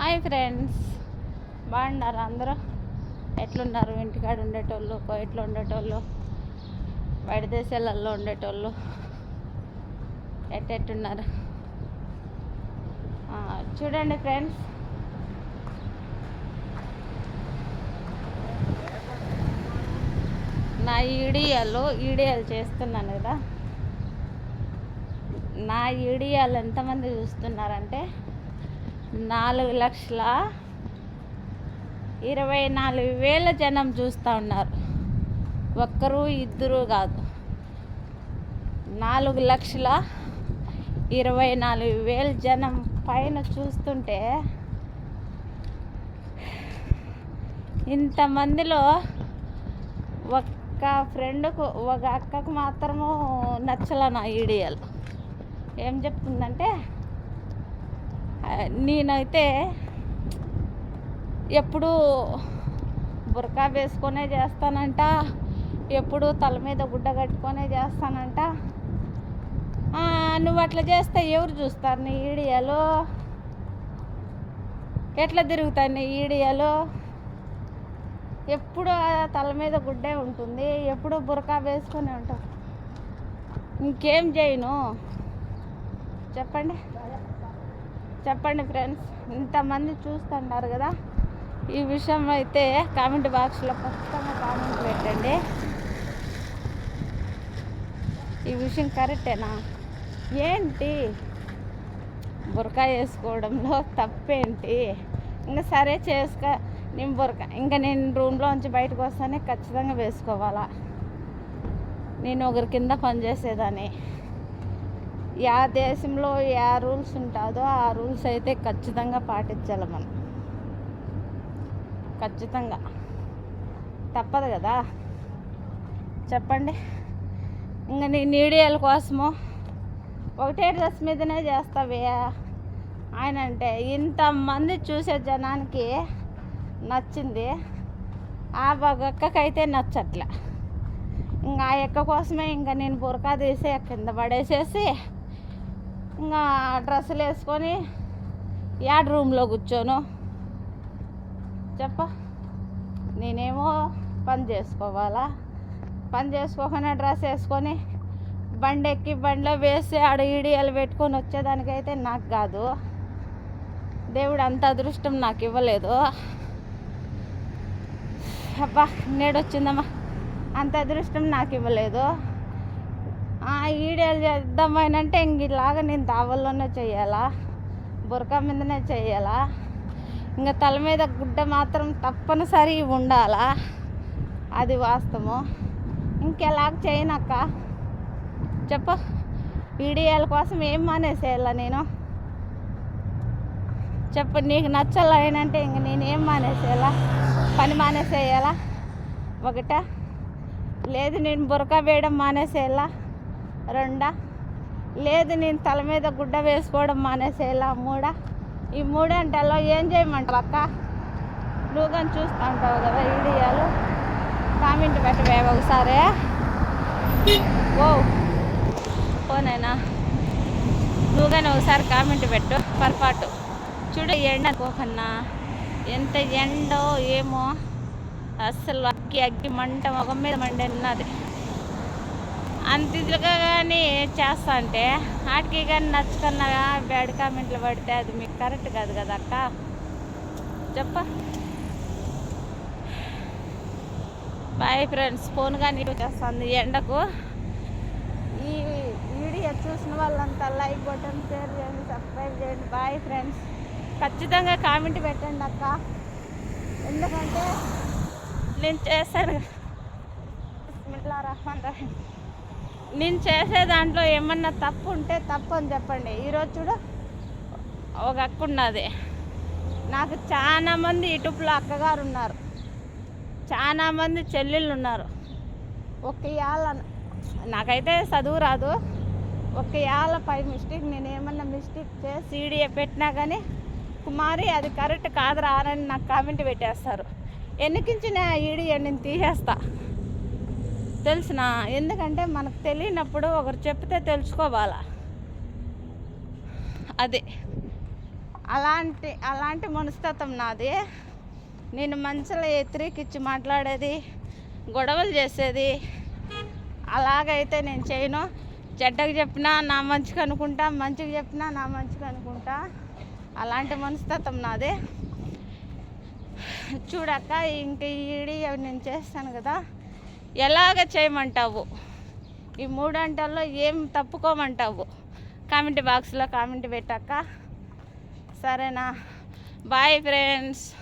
Hi friends. బాగున్నారు అందరూ? ఎట్లున్నారు? ఇంటికాడ ఉండేటోళ్ళు కోయట్లో ఉండేటోళ్ళు బయట దేశాలలో ఉండేటోళ్ళు ఎట్టెట్టున్నారు? చూడండి ఫ్రెండ్స్. నా ఈడియాలో ఈడియాలు చేస్తున్నాను కదా. నా ఈడియాలు ఎంతమంది చూస్తున్నారంటే నాలుగు లక్షల ఇరవై నాలుగు వేల జనం చూస్తూ ఉన్నారు. ఒక్కరు ఇద్దరు కాదు. నాలుగు లక్షల ఇరవై నాలుగు వేల జనం పైన చూస్తుంటే ఇంతమందిలో ఒక్క ఫ్రెండ్కు ఒక అక్కకు మాత్రము నచ్చల నా ఈడియాలు ఏం చెప్తుందంటే నేనైతే ఎప్పుడు బురకా వేసుకొనే చేస్తానంట ఎప్పుడు తల మీద గుడ్డ కట్టుకొనే చేస్తానంట. నువ్వు అట్లా చేస్తే ఎవరు చూస్తారు నీ ఈడియాలో? ఎట్లా తిరుగుతాయి నీ ఈడియాలో? ఎప్పుడు తల మీద గుడ్డే ఉంటుంది ఎప్పుడు బురకా వేసుకొని ఉంటావు. ఇంకేం చేయను? చెప్పండి. చెప్పండి ఫ్రెండ్స్ ఇంతమంది చూస్తున్నారు కదా ఈ విషయం అయితే కామెంట్ బాక్స్లో ఖచ్చితంగా కామెంట్ పెట్టండి. ఈ విషయం కరెక్టేనా ఏంటి? బురకా వేసుకోవడంలో తప్పేంటి? ఇంకా సరే చేసుకో నేను బురక ఇంకా నేను రూమ్లో నుంచి బయటకు వస్తానే ఖచ్చితంగా వేసుకోవాలా? నేను ఒకరి కింద పనిచేసేదాన్ని. యా దేశంలో యా రూల్స్ ఉంటుందో ఆ రూల్స్ అయితే ఖచ్చితంగా పాటించాలి మనం. ఖచ్చితంగా. తప్పదు కదా. చెప్పండి. ఇంకా నీ నీడియాల కోసము ఒకటే డ్రెస్ మీదనే చేస్తావే ఆయన అంటే ఇంతమంది చూసే జనానికి నచ్చింది. ఆ అక్కకైతే నచ్చట్లే. ఇంకా ఆ ఎక్క కోసమే ఇంకా నేను బురకా తీసి కింద పడేసేసి ఇంకా డ్రెస్సులు వేసుకొని యాడ్ రూమ్లో కూర్చోను. చెప్ప. నేనేమో పని చేసుకోవాలా? పని చేసుకోకుండా డ్రెస్ వేసుకొని బండి ఎక్కి బండిలో వేసి ఆడ ఈడియాలు పెట్టుకొని వచ్చేదానికైతే నాకు కాదు. దేవుడు అంత అదృష్టం నాకు ఇవ్వలేదు. అబ్బా నేడొచ్చిందమ్మా. అంత అదృష్టం నాకు ఇవ్వలేదు. ఈడేళ్ళు ఈడియాలు చేద్దామనంటే ఇంక ఇలాగా నేను దావల్లోనే చేయాలా? బురకా మీదనే చేయాలా? ఇంకా తల మీద గుడ్డ మాత్రం తప్పనిసరి ఉండాలా? అది వాస్తవం ఇంకెలాగ చేయనక్క? చెప్పు. ఈడియాల కోసం ఏం మానేసేయాలా నేను? చెప్పు నీకు నచ్చలేనంటే ఇంక నేను ఏం మానేసేయాలా? పని మానేసేయాలా? ఒకట. లేదు నేను బురక వేయడం మానేసేయాలా? రెండా. లేదు నేను తల మీద గుడ్డ వేసుకోవడం మానేసేయాలా మూడా. ఈ మూడంటలో ఏం చేయమంటావు అక్క? నువ్వు కానీ చూస్తూ ఉంటావు కదా వీడియోలు. కామెంట్ పెట్టవే ఒకసారి. ఓ పోనైనా? నువ్వు కానీ ఒకసారి కామెంట్ పెట్టు పొరపాటు. చూడు ఎండ కోకన్నా ఎంత ఎండో ఏమో. అస్సలు అగ్గి అగ్గి మంట మొగం మీద మండినది అంత ఇదిగా కానీ చేస్తా అంటే వాటికి కానీ నచ్చుకున్నా బ్యాడ్ కామెంట్లు పడితే అది మీకు కరెక్ట్ కాదు కదా అక్క? చెప్ప. బాయ్ ఫ్రెండ్స్ ఫోన్ కానీ చేస్తుంది ఎండకు. ఈ వీడియో చూసిన వాళ్ళంతా లైక్ బటన్ షేర్ చేయండి సబ్స్క్రైబ్ చేయండి. Bye friends. ఖచ్చితంగా కామెంట్ పెట్టండి అక్క. ఎందుకంటే నేను చేశాను. బిస్మిల్లా రహమాన్ రహీం. నేను చేసే దాంట్లో ఏమన్నా తప్పు ఉంటే తప్పు అని చెప్పండి. ఈరోజు చూడు ఒక అక్క ఉన్నది. నాకు చాలామంది ఇటుపులో అక్కగారు ఉన్నారు. చాలామంది చెల్లెళ్ళు ఉన్నారు. ఒక ఇవాళ నాకైతే చదువు రాదు. ఒక ఇవాళ పై మిస్టేక్ నేను ఏమన్నా మిస్టేక్ చేసి సీడీఏ పెట్టినా కానీ కుమారి అది కరెక్ట్ కాదురా అని నాకు కామెంట్ పెట్టేస్తారు. ఎన్నికించిన ఈడీఏ నేను తీసేస్తా. తెలిసిన ఎందుకంటే మనకు తెలియనప్పుడు ఒకరు చెప్తే తెలుసుకోవాలా? అదే. అలాంటి అలాంటి మనస్తత్వం నాది. నేను మంచిలో ఎత్తిరికిచ్చి మాట్లాడేది గొడవలు చేసేది అలాగైతే నేను చేయను. చెడ్డకు చెప్పినా నా మంచికి అనుకుంటా మంచిగా చెప్పినా నా మంచికి అనుకుంటా. అలాంటి మనస్తత్వం నాదే. చూడక్క ఇంక ఈడి నేను చేస్తాను కదా. ఎలాగ చేయమంటావు? ఈ మూడంటల్లో ఏం తప్పుకోమంటావు? కామెంట్ బాక్స్లో కామెంట్ పెట్టాక సరేనా? Bye friends.